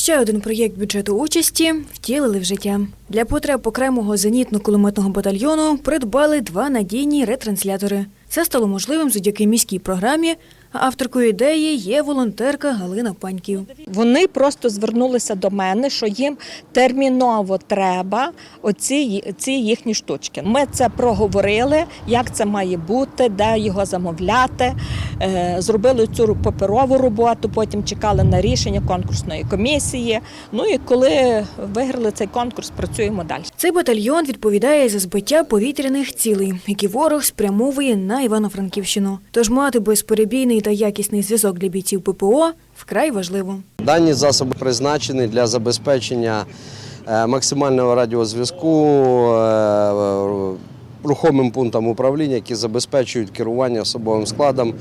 Ще один проєкт бюджету участі втілили в життя. Для потреб окремого зенітно-кулеметного батальйону придбали два надійні ретранслятори. Це стало можливим завдяки міській програмі. Авторкою ідеї є волонтерка Галина Паньків. Вони просто звернулися до мене, що їм терміново треба оці, ці їхні штучки. Ми це проговорили, як це має бути, де його замовляти. Е, Зробили цю паперову роботу, потім чекали на рішення конкурсної комісії. Ну і коли виграли цей конкурс, працюємо далі. Цей батальйон відповідає за збиття повітряних цілей, які ворог спрямовує на Івано-Франківщину. Тож мати безперебійний та якісний зв'язок для бійців ППО вкрай важливо. Дані засоби призначені для забезпечення е, максимального радіозв'язку е, рухомим пунктам управління, які забезпечують керування особовим складом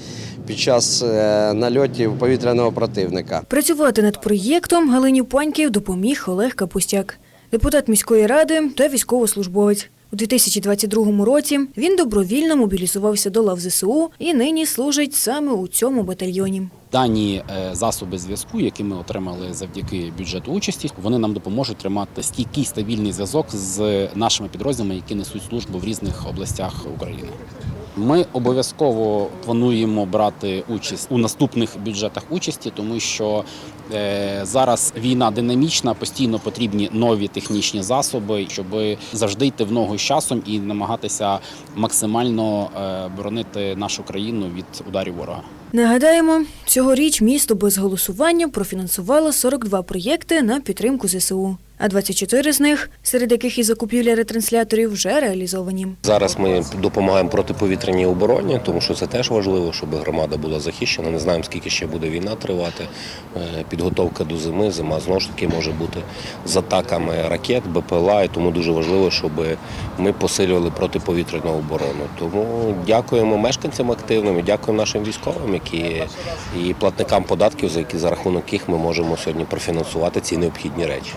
під час е, нальотів повітряного противника. Працювати над проєктом Галині Паньків допоміг Олег Капустяк, депутат міської ради та військовослужбовець. У 2022 році він добровільно мобілізувався до лав ЗСУ і нині служить саме у цьому батальйоні. Дані е, засоби зв'язку, які ми отримали завдяки бюджету участі, вони нам допоможуть тримати стійкий стабільний зв'язок з нашими підрозділами, які несуть службу в різних областях України. Ми обов'язково плануємо брати участь у наступних бюджетах участі, тому що е, зараз війна динамічна, постійно потрібні нові технічні засоби, щоб завжди йти в ногу з часом і намагатися максимально е, боронити нашу країну від ударів ворога. Нагадаємо, цьогоріч місто без голосування профінансувало 42 проєкти на підтримку ЗСУ, а 24 з них, серед яких і закупівля ретрансляторів, вже реалізовані. Зараз ми допомагаємо протиповітряній обороні, тому що це теж важливо, щоб громада була захищена. Не знаємо, скільки ще буде війна тривати. Е, Підготовка до зими, зима знову ж таки може бути з атаками ракет, БПЛА, і тому дуже важливо, щоб ми посилювали протиповітряну оборону. Тому дякуємо мешканцям активним, і дякуємо нашим військовим, які і платникам податків, за які за рахунок яких ми можемо сьогодні профінансувати ці необхідні речі.